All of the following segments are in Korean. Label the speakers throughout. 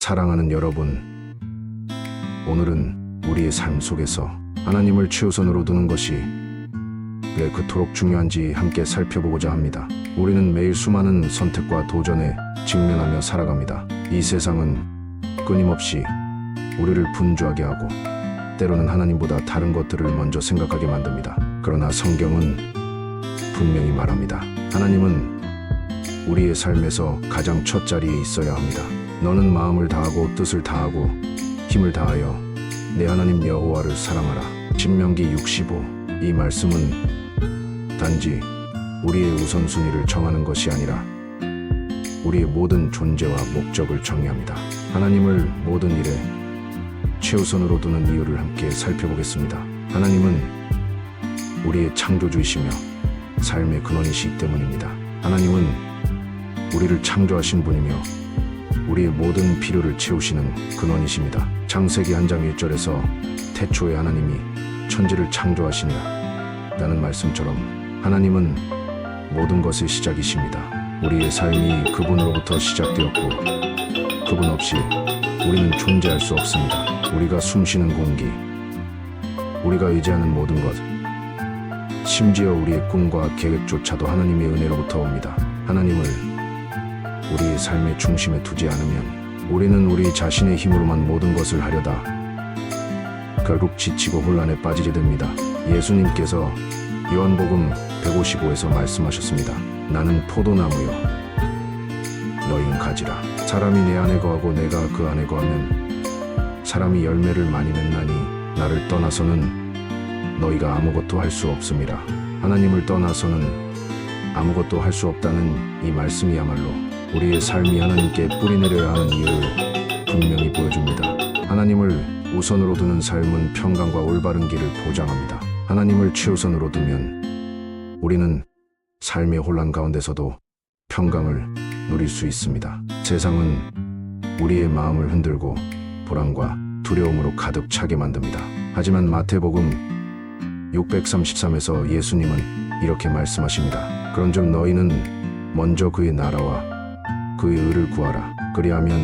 Speaker 1: 사랑하는 여러분, 오늘은 우리의 삶 속에서 하나님을 최우선으로 두는 것이 왜 그토록 중요한지 함께 살펴보고자 합니다. 우리는 매일 수많은 선택과 도전에 직면하며 살아갑니다. 이 세상은 끊임없이 우리를 분주하게 하고 때로는 하나님보다 다른 것들을 먼저 생각하게 만듭니다. 그러나 성경은 분명히 말합니다. 하나님은 우리의 삶에서 가장 첫 자리에 있어야 합니다. 너는 마음을 다하고 뜻을 다하고 힘을 다하여 내 하나님 여호와를 사랑하라. 신명기 65. 이 말씀은 단지 우리의 우선순위를 정하는 것이 아니라 우리의 모든 존재와 목적을 정의합니다. 하나님을 모든 일에 최우선으로 두는 이유를 함께 살펴보겠습니다. 하나님은 우리의 창조주이시며 삶의 근원이시기 때문입니다. 하나님은 우리를 창조하신 분이며 우리의 모든 필요를 채우시는 근원이십니다. 창세기 한 장 1절에서 태초에 하나님이 천지를 창조하시니라 라는 말씀처럼 하나님은 모든 것의 시작이십니다. 우리의 삶이 그분으로부터 시작되었고 그분 없이 우리는 존재할 수 없습니다. 우리가 숨쉬는 공기, 우리가 의지하는 모든 것, 심지어 우리의 꿈과 계획조차도 하나님의 은혜로부터 옵니다. 하나님을 우리의 삶의 중심에 두지 않으면 우리는 우리 자신의 힘으로만 모든 것을 하려다 결국 지치고 혼란에 빠지게 됩니다. 예수님께서 요한복음 155에서 말씀하셨습니다. 나는 포도나무요. 너희는 가지라. 사람이 내 안에 거하고 내가 그 안에 거하면 사람이 열매를 많이 맺나니 나를 떠나서는 너희가 아무것도 할 수 없음이라. 하나님을 떠나서는 아무것도 할 수 없다는 이 말씀이야말로 우리의 삶이 하나님께 뿌리내려야 하는 이유를 분명히 보여줍니다. 하나님을 우선으로 두는 삶은 평강과 올바른 길을 보장합니다. 하나님을 최우선으로 두면 우리는 삶의 혼란 가운데서도 평강을 누릴 수 있습니다. 세상은 우리의 마음을 흔들고 불안과 두려움으로 가득 차게 만듭니다. 하지만 마태복음 633에서 예수님은 이렇게 말씀하십니다. 그런즉 너희는 먼저 그의 나라와 그의 의를 구하라. 그리하면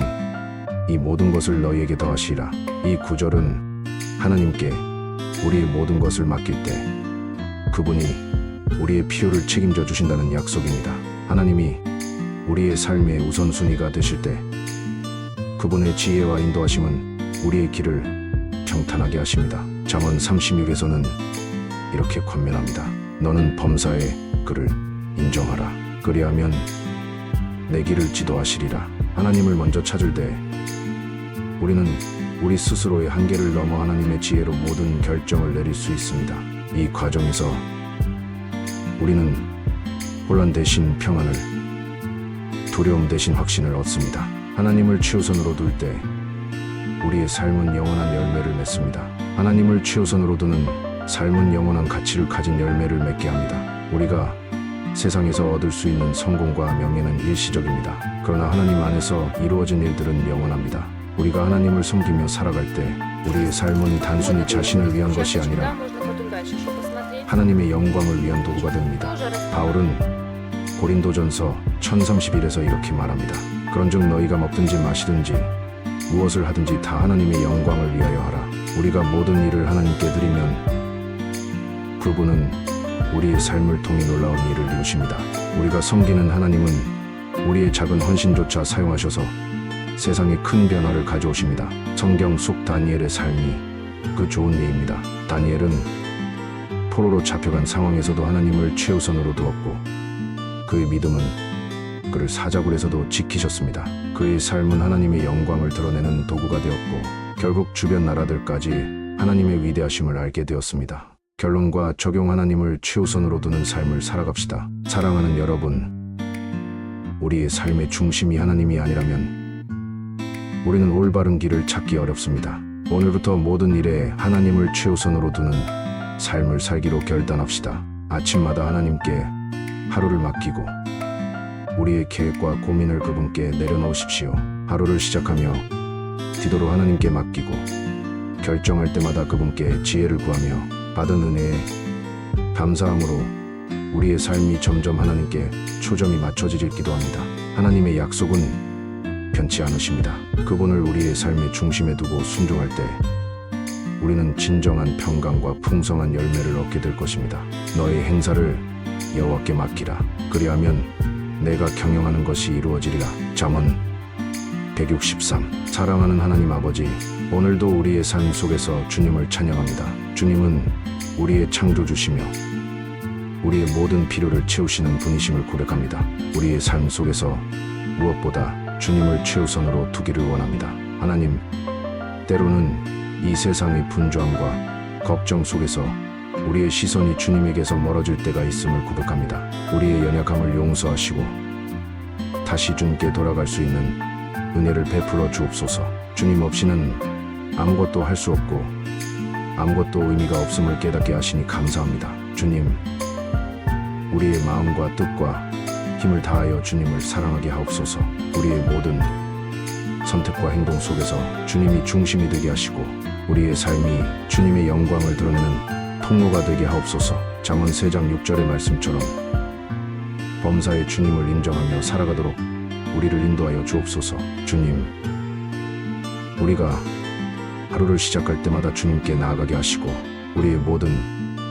Speaker 1: 이 모든 것을 너희에게 더하시라. 이 구절은 하나님께 우리의 모든 것을 맡길 때 그분이 우리의 필요를 책임져 주신다는 약속입니다. 하나님이 우리의 삶의 우선순위가 되실 때 그분의 지혜와 인도하심은 우리의 길을 평탄하게 하십니다. 잠언 36에서는 이렇게 권면합니다. 너는 범사의 그를 인정하라. 그리하면 내 길을 지도하시리라. 하나님을 먼저 찾을 때 우리는 우리 스스로의 한계를 넘어 하나님의 지혜로 모든 결정을 내릴 수 있습니다. 이 과정에서 우리는 혼란 대신 평안을, 두려움 대신 확신을 얻습니다. 하나님을 최우선으로 둘 때 우리의 삶은 영원한 열매를 맺습니다. 하나님을 최우선으로 두는 삶은 영원한 가치를 가진 열매를 맺게 합니다. 우리가 세상에서 얻을 수 있는 성공과 명예는 일시적입니다. 그러나 하나님 안에서 이루어진 일들은 영원합니다. 우리가 하나님을 섬기며 살아갈 때 우리의 삶은 단순히 자신을 위한 것이 아니라 하나님의 영광을 위한 도구가 됩니다. 바울은 고린도전서 1031에서 이렇게 말합니다. 그런즉 너희가 먹든지 마시든지 무엇을 하든지 다 하나님의 영광을 위하여 하라. 우리가 모든 일을 하나님께 드리면 그분은 우리의 삶을 통해 놀라운 일을 이루십니다. 우리가 섬기는 하나님은 우리의 작은 헌신조차 사용하셔서 세상에 큰 변화를 가져오십니다. 성경 속 다니엘의 삶이 그 좋은 예입니다. 다니엘은 포로로 잡혀간 상황에서도 하나님을 최우선으로 두었고 그의 믿음은 그를 사자굴에서도 지키셨습니다. 그의 삶은 하나님의 영광을 드러내는 도구가 되었고 결국 주변 나라들까지 하나님의 위대하심을 알게 되었습니다. 결론과 적용 하나님을 최우선으로 두는 삶을 살아갑시다. 사랑하는 여러분, 우리의 삶의 중심이 하나님이 아니라면 우리는 올바른 길을 찾기 어렵습니다. 오늘부터 모든 일에 하나님을 최우선으로 두는 삶을 살기로 결단합시다. 아침마다 하나님께 하루를 맡기고 우리의 계획과 고민을 그분께 내려놓으십시오. 하루를 시작하며 디도로 하나님께 맡기고 결정할 때마다 그분께 지혜를 구하며 받은 은혜에 감사함으로 우리의 삶이 점점 하나님께 초점이 맞춰지길 기도합니다. 하나님의 약속은 변치 않으십니다. 그분을 우리의 삶의 중심에 두고 순종할 때 우리는 진정한 평강과 풍성한 열매를 얻게 될 것입니다. 너의 행사를 여호와께 맡기라. 그리하면 내가 경영하는 것이 이루어지리라. 잠언 163 사랑하는 하나님 아버지 오늘도 우리의 삶 속에서 주님을 찬양합니다. 주님은 우리의 창조주시며 우리의 모든 필요를 채우시는 분이심을 고백합니다. 우리의 삶 속에서 무엇보다 주님을 최우선으로 두기를 원합니다. 하나님, 때로는 이 세상의 분주함과 걱정 속에서 우리의 시선이 주님에게서 멀어질 때가 있음을 고백합니다. 우리의 연약함을 용서하시고 다시 주님께 돌아갈 수 있는 은혜를 베풀어 주옵소서. 주님 없이는 아무것도 할 수 없고 아무것도 의미가 없음을 깨닫게 하시니 감사합니다. 주님, 우리의 마음과 뜻과 힘을 다하여 주님을 사랑하게 하옵소서. 우리의 모든 선택과 행동 속에서 주님이 중심이 되게 하시고 우리의 삶이 주님의 영광을 드러내는 통로가 되게 하옵소서. 잠언 3장 6절의 말씀처럼 범사에 주님을 인정하며 살아가도록 우리를 인도하여 주옵소서. 주님, 우리가 하루를 시작할 때마다 주님께 나아가게 하시고 우리의 모든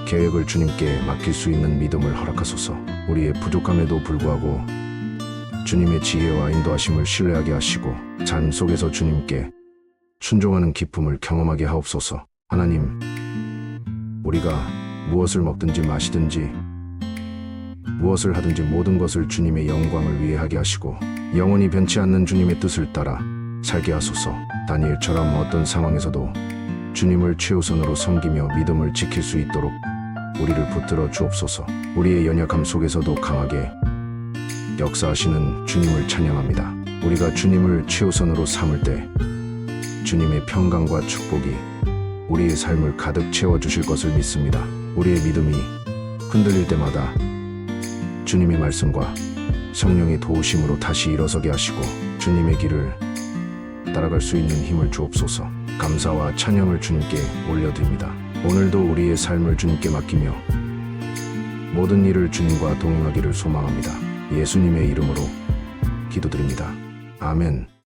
Speaker 1: 계획을 주님께 맡길 수 있는 믿음을 허락하소서. 우리의 부족함에도 불구하고 주님의 지혜와 인도하심을 신뢰하게 하시고 삶 속에서 주님께 순종하는 기쁨을 경험하게 하옵소서. 하나님, 우리가 무엇을 먹든지 마시든지 무엇을 하든지 모든 것을 주님의 영광을 위해 하게 하시고 영원히 변치 않는 주님의 뜻을 따라 살게 하소서. 다니엘처럼 어떤 상황에서도 주님을 최우선으로 섬기며 믿음을 지킬 수 있도록 우리를 붙들어 주옵소서. 우리의 연약함 속에서도 강하게 역사하시는 주님을 찬양합니다. 우리가 주님을 최우선으로 삼을 때 주님의 평강과 축복이 우리의 삶을 가득 채워 주실 것을 믿습니다. 우리의 믿음이 흔들릴 때마다 주님의 말씀과 성령의 도우심으로 다시 일어서게 하시고 주님의 길을 따라갈 수 있는 힘을 주옵소서. 감사와 찬양을 주님께 올려드립니다. 오늘도 우리의 삶을 주님께 맡기며 모든 일을 주님과 동행하기를 소망합니다. 예수님의 이름으로 기도드립니다. 아멘.